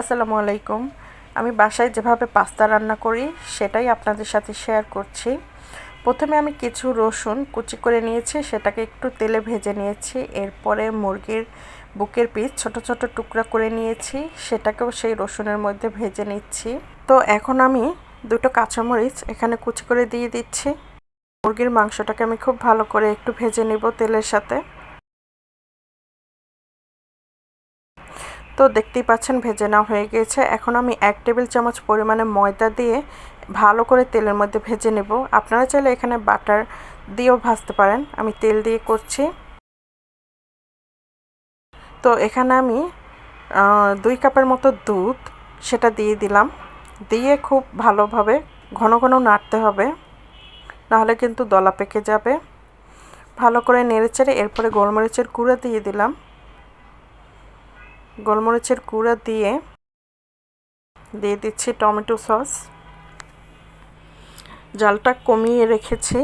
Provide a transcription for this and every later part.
আসসালামু আলাইকুম। আমি বাসায় যেভাবে পাস্তা রান্না করি, সেটাই আপনাদের সাথে শেয়ার করছি। প্রথমে আমি কিছু রসুন কুচি করে নিয়েছি, সেটাকে একটু তেলে ভেজে নিয়েছি। এরপরে মুরগির বুকের পিস ছোট ছোট টুকরা করে নিয়েছি, সেটাকেও সেই রসুনের মধ্যে ভেজে নিচ্ছি। তো এখন আমি দুটো কাঁচামরিচ এখানে কুচি করে দিয়ে দিচ্ছি। মুরগির মাংসটাকে আমি খুব ভালো করে একটু ভেজে নিব তেলের সাথে। তো দেখতেই পাচ্ছেন ভেজে নেওয়া হয়ে গিয়েছে এখন আমি এক টেবিল চামচ পরিমাণে ময়দা দিয়ে ভালো করে তেলের মধ্যে ভেজে নেব। আপনারা চাইলে এখানে বাটার দিয়েও ভাজতে পারেন। আমি তেল দিয়ে করছি। তো এখানে আমি দুই কাপের মতো দুধ সেটা দিয়ে দিলাম। দিয়ে খুব ভালোভাবে ঘন ঘন নাড়তে হবে, নাহলে কিন্তু দলা পেকে যাবে। ভালো করে নেড়েচেড়ে এরপরে গোলমরিচের গুঁড়া দিয়ে দিলাম। গোলমরিচের গুঁড়া দিয়ে দিয়ে দিচ্ছি টমেটো সস। জালটা কমিয়ে রেখেছি।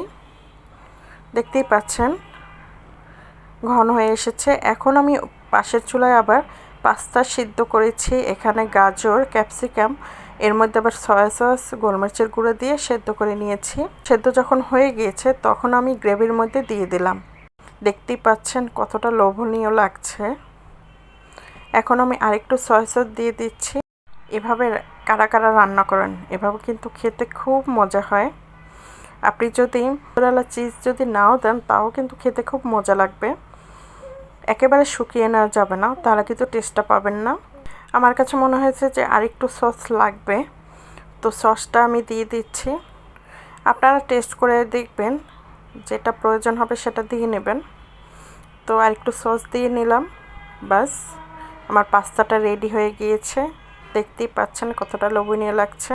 দেখতেই পাচ্ছেন, ঘন হয়ে এসেছে। এখন আমি পাশের চুলায় আবার পাস্তা সিদ্ধ করেছি। এখানে গাজর, ক্যাপসিকাম, এর মধ্যে আবার সয়া সস, গোলমরিচের গুঁড়ো দিয়ে সেদ্ধ করে নিয়েছি। সেদ্ধ যখন হয়ে গিয়েছে, তখন আমি গ্রেভির মধ্যে দিয়ে দিলাম। দেখতেই পাচ্ছেন কতটা লোভনীয় লাগছে। এখন আমি আরেকটু সয়া সস দিয়ে দিচ্ছি। এভাবে কারা কারা রান্না করেন, এভাবে কিন্তু খেতে খুব মজা হয়। আপনি যদি মোজারেলা চিজ যদি নাও দেন, তাও কিন্তু খেতে খুব মজা লাগবে। একেবারে শুকিয়ে নেওয়া যাবে না তাহলে কিন্তু টেস্টটা পাবেন না। আমার কাছে মনে হয়েছে যে আরেকটু সস লাগবে। তো সসটা আমি দিয়ে দিচ্ছি। আপনারা টেস্ট করে দেখবেন, যেটা প্রয়োজন হবে সেটা দিয়ে নেবেন। তো আরেকটু সস দিয়ে নিলাম বাস আমার পাস্তাটা রেডি হয়ে গিয়েছে। দেখতেই পাচ্ছেন কতটা লোভনীয় লাগছে।